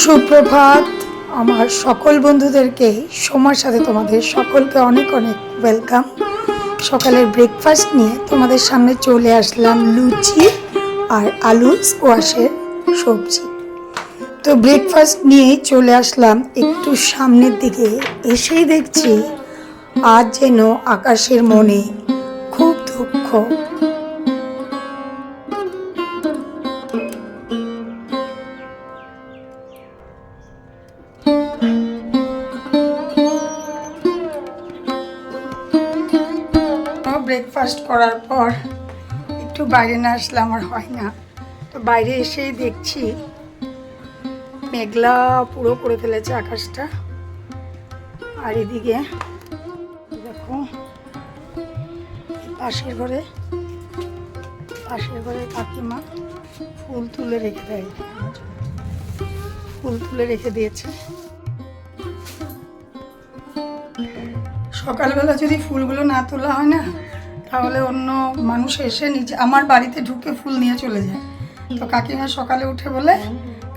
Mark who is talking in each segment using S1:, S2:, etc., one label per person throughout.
S1: সুপ্রভাত। আমার সকল বন্ধুদেরকে সোমার সাথে তোমাদের সকলকে অনেক অনেক ওয়েলকাম সকালের ব্রেকফাস্ট নিয়ে তোমাদের সামনে চলে আসলাম লুচি আর আলু স্কোয়াশের সবজি। তো ব্রেকফাস্ট নিয়েই চলে আসলাম একটু সামনের দিকে। এসেই দেখছি আজ যেন আকাশের মনে খুব দুঃখ ব্রেকফাস্ট করার পর একটু বাইরে না আসলে আমার হয় না। তো বাইরে এসেই দেখছি মেঘলা পুরো করে ফেলেছে আকাশটা। আর এদিকে দেখো, পাশের ঘরে পাশের ঘরে কাকিমা ফুল তুলে রেখে দেয়। ফুল তুলে রেখে দিয়েছে। সকালবেলা যদি ফুলগুলো না তোলা হয় না তাহলে অন্য মানুষ এসে নিজে আমার বাড়িতে ঢুকে ফুল নিয়ে চলে যায়। তো কাকিমা সকালে উঠে বলে,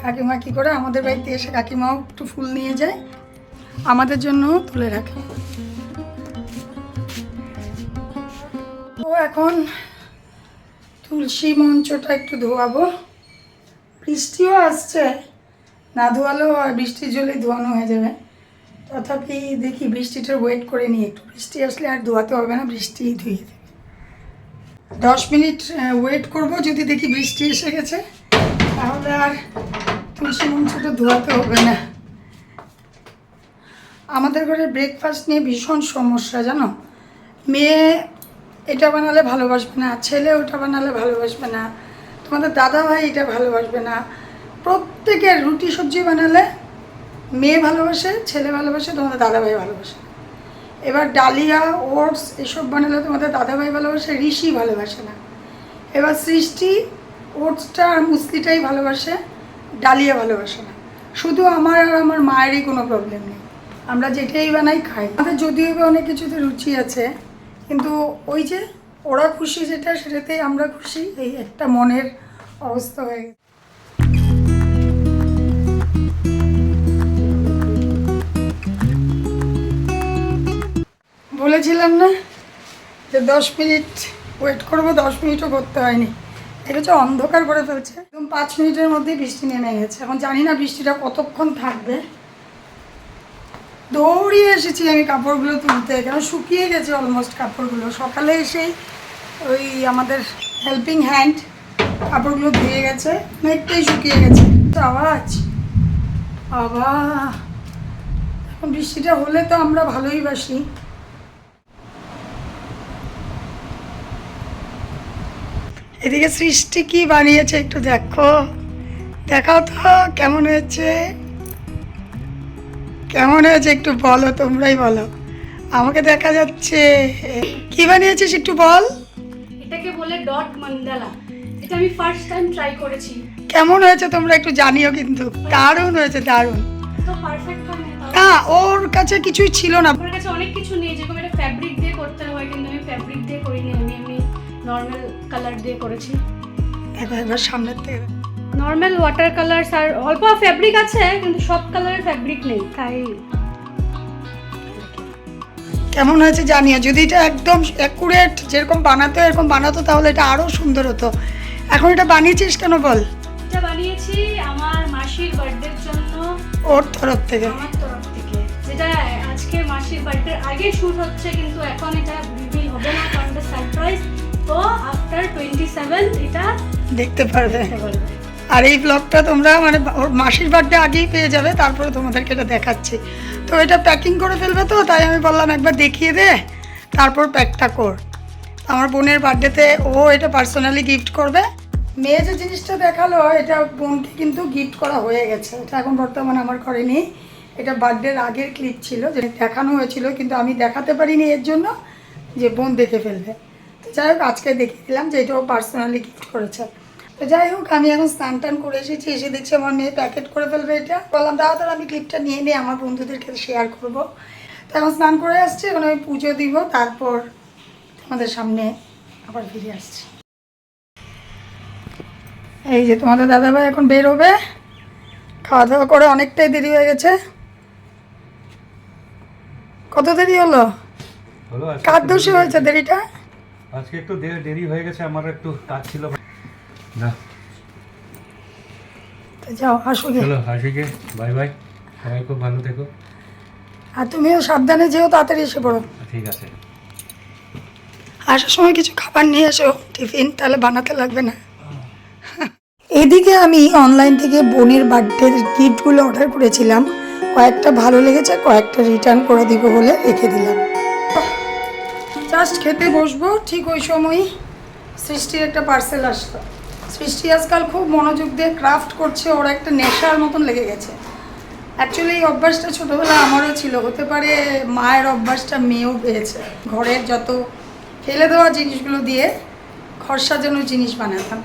S1: কাকিমা কি করে? আমাদের বাড়িতে এসে কাকিমাও একটু ফুল নিয়ে যায়, আমাদের জন্য তুলে রাখে। তো এখন তুলসী মঞ্চটা একটু ধোয়াবো। বৃষ্টিও আসছে, না ধোয়ালেও আর বৃষ্টির জলে ধোয়ানো হয়ে যাবে। তথাপি দেখি বৃষ্টিটা ওয়েট করে নিই একটু। বৃষ্টি আসলে আর ধোয়াতে হবে না, বৃষ্টিই ধুয়ে দশ মিনিট ওয়েট করব, যদি দেখি বৃষ্টি এসে গেছে, তাহলে আর তুলসী মঞ্চটা ধোয়াতে হবে না। আমাদের ঘরে ব্রেকফাস্ট নিয়ে ভীষণ সমস্যা, জানো? মেয়ে এটা বানালে ভালোবাসবে না, ছেলে ওটা বানালে ভালোবাসবে না, তোমাদের দাদা ভাই এটা ভালোবাসবে না। প্রত্যেকের রুটি সবজি বানালে মেয়ে ভালোবাসে, ছেলে ভালোবাসে, তোমাদের দাদা ভাই ভালোবাসে। এবার ডালিয়া, ওটস এসব বানালে তোমাদের দাদাভাই ভালোবাসে, ঋষি ভালোবাসে না। এবার সৃষ্টি, ওটসটা আর মুসলিটাই ভালোবাসে, ডালিয়া ভালোবাসে না। শুধু আমার আর আমার মায়েরই কোনো প্রবলেম নেই। আমরা যেটাই বানাই খাই। আমাদের যদিও বা অনেক কিছুতে রুচি আছে, কিন্তু ওই যে ওরা খুশি যেটা, সেটাতেই আমরা খুশি। এই একটা মনের অবস্থা হয়ে গেছে। বলেছিলাম না যে দশ মিনিট ওয়েট করব, দশ মিনিটও করতে হয়নি। হচ্ছে অন্ধকার করে ফেলছে। একদম পাঁচ মিনিটের মধ্যেই বৃষ্টি নেমে গেছে। এখন জানি না বৃষ্টিটা কতক্ষণ থাকবে। দৌড়িয়ে এসেছি আমি কাপড়গুলো তুলতে। কেন? শুকিয়ে গেছে অলমোস্ট কাপড়গুলো। সকালে এসেই ওই আমাদের হেল্পিং হ্যান্ড কাপড়গুলো ধুয়ে গেছে। অনেকটাই শুকিয়ে গেছে। আওয়াজ! বাবা এখন বৃষ্টিটা হলে তো আমরা ভালোই বাসি। এদিকে সৃষ্টি কি বানিয়েছে একটু দেখো। দেখাও তো কেমন হয়েছে? কেমন হয়েছে একটু বলো তোমরাই বলো। আমাকে দেখা যাচ্ছে। কি বানিয়েছিস একটু বল।
S2: এটাকে বলে ডট মান্ডালা এটা আমি ফার্স্ট টাইম ট্রাই করেছি।
S1: কেমন হয়েছে তোমরা একটু জানিও কিন্তু। দারুণ হয়েছে দারুণ।
S2: না
S1: ওর কাছে কিছুই ছিল না।
S2: আমার কাছে অনেক কিছু নেই যেরকম এটা ফ্যাব্রিক দিয়ে করতে হয় কিন্তু আমি ফ্যাব্রিক দিয়ে করিনি আমি এমনি নর্মাল কালার দিয়ে করেছি।
S1: দেখো একবার সামনের থেকে
S2: নর্মাল ওয়াটার কালার্স আর অল্প ফ্যাব্রিক আছে কিন্তু সব কালারের ফ্যাব্রিক নেই তাই।
S1: কেমন হয়েছে জানিও? যদি এটা একদম অ্যাকুরেট যেরকম বানাতো এরকম বানাতো তাহলে এটা আরও সুন্দর হতো। এখন এটা বানিয়েছিস কেন বল?
S2: এটা বানিয়েছি আমার মাসির বার্থডের জন্য।
S1: ওর তরফ থেকে।
S2: আমার তরফ থেকে। যেটা আজকে মাসির বার্থডের আগে শুট হচ্ছে কিন্তু এখন এটা রিভিল হবে না কারণ এটা সারপ্রাইজ তো আফটার টোয়েন্টি সেভেন এটা
S1: দেখতে পারবে। আর এই ব্লগটা তোমরা মানে ওর মাসির বার্থডে আগেই পেয়ে যাবে তারপরে তোমাদেরকে এটা দেখাচ্ছি। তো এটা প্যাকিং করে ফেলবে তো তাই আমি বললাম একবার দেখিয়ে দে তারপর প্যাকটা কর। আমার বোনের বার্থডেতে ও এটা পার্সোনালি গিফট করবে। মেয়ে যে জিনিসটা দেখাল এটা বোনকে কিন্তু গিফট করা হয়ে গেছে। এটা এখন বর্তমানে আমার ঘরে নেই। এটা বার্থডের আগের ক্লিপ ছিল যে দেখানো হয়েছিল কিন্তু আমি দেখাতে পারিনি এর জন্য যে বোন দেখে ফেলবে। যাই হোক আজকে দেখিয়ে দিলাম যে এটাও পার্সোনালি গিফট করেছে। তো যাই হোক আমি এখন স্নান টান করে এসেছি এসে দেখছি আমার মেয়ে প্যাকেট করে ফেলবে এটা। বললাম দাদা তাহলে আমি ক্লিপটা নিয়ে নিয়ে আমার বন্ধুদেরকে শেয়ার করব। তো এখন স্নান করে আসছি এখন আমি পুজো দিব তারপর তোমাদের সামনে আবার ফিরে আসছি। এই যে তোমাদের দাদাভাই এখন বের হবে খাওয়া দাওয়া করে অনেকটাই দেরি হয়ে গেছে। কত দেরি হলো? কার দোষে হয়েছে দেরিটা?
S3: আজকে একটু দেরি হয়ে গেছে আমার একটু কাজ ছিল। না
S1: যাও আসো গে
S3: চলো হাসিকে বাই বাই। সবাই খুব ভালো থেকো।
S1: আর তুমিও সাবধানে যেও তাড়াতাড়ি এসে পড়ো।
S3: ঠিক আছে।
S1: আসার সময় কিছু খাবার নিয়ে এসো টিফিন তাহলে বানাতে লাগবে না। এদিকে আমি অনলাইন থেকে বোনের বার্থডের গিফটগুলো অর্ডার করেছিলাম। কয়েকটা ভালো লেগেছে কয়েকটা রিটার্ন করে দিব বলে রেখে দিলাম। জাস্ট খেতে বসবো, ঠিক ওই সময়ই সৃষ্টির একটা পার্সেল আসলো। সৃষ্টি আজকাল খুব মনোযোগ দিয়ে ক্রাফট করছে, ওর একটা নেশার মতন লেগে গেছে। অ্যাকচুয়ালি এই অভ্যাসটা ছোটোবেলা আমারও ছিল, হতে পারে মায়ের অভ্যাসটা মেয়েও পেয়েছে। ঘরের যত ফেলে দেওয়া জিনিসগুলো দিয়ে ঘর সাজানোর জিনিস বানাতাম।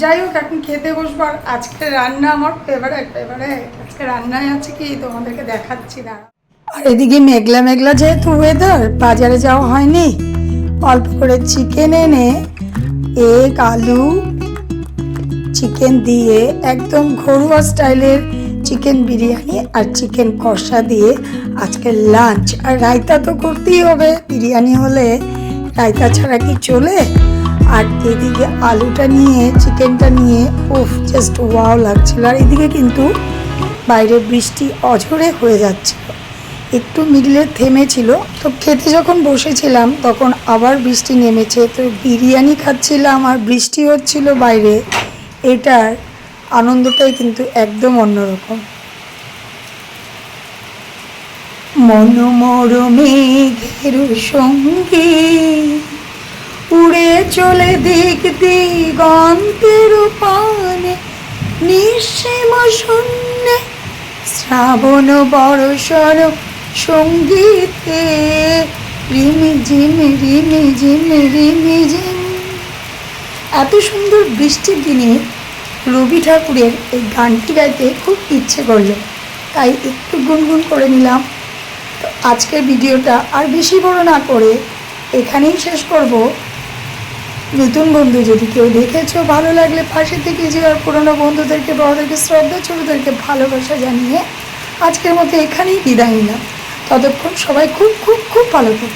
S1: যাই হোক, এখন খেতে বসবো, আর আজকে রান্না আমার ফেভারেট ফেভারেট আজকে রান্নায় আছে কি তোমাদেরকে দেখাচ্ছি দাঁড়া আর এদিকে মেঘলা মেঘলা যেহেতু ওয়েদার বাজারে যাওয়া হয়নি। অল্প করে চিকেন এনে এক আলু চিকেন দিয়ে একদম ঘরোয়া স্টাইলের চিকেন বিরিয়ানি আর চিকেন কষা দিয়ে আজকে লাঞ্চ আর রায়তা তো করতেই হবে, বিরিয়ানি হলে রায়তা ছাড়া কি চলে? আর এদিকে আলুটা নিয়ে চিকেনটা নিয়ে, উফ জাস্ট ওয়াও লাগছিল। আর এদিকে কিন্তু বাইরে বৃষ্টি অঝরে হয়ে যাচ্ছিল। একটু মিডলে থেমেছিল। তো খেতে যখন বসেছিলাম, তখন আবার বৃষ্টি নেমেছে। তো বিরিয়ানি খাচ্ছিলাম আর বৃষ্টি হচ্ছিল বাইরে। এটার আনন্দটাই কিন্তু একদম অন্যরকম। মনোমর মেঘের সঙ্গে উড়ে চলে দিক দিগন্তের পানে। নিঃসীম শূন্যে শ্রাবণ বর্ষর সঙ্গীতে রিমি ঝিম, রিমি রিমি এত সুন্দর বৃষ্টির দিনে রবি ঠাকুরের এই গানটি গাইতে খুব ইচ্ছে করল। তাই একটু গুনগুন করে নিলাম। তো আজকের ভিডিওটা আর বেশি বড় না করে এখানেই শেষ করব। নতুন বন্ধু যদি কেউ দেখেছ, ভালো লাগলে পাশে থেকে যে আর পুরোনো বন্ধুদেরকে, বড়দেরকে, শ্রদ্ধা ছোটদেরকে ভালোবাসা জানিয়ে আজকের মতো এখানেই বিদায় নিলাম। ততক্ষণ সবাই খুব খুব খুব ভালো থাকবে।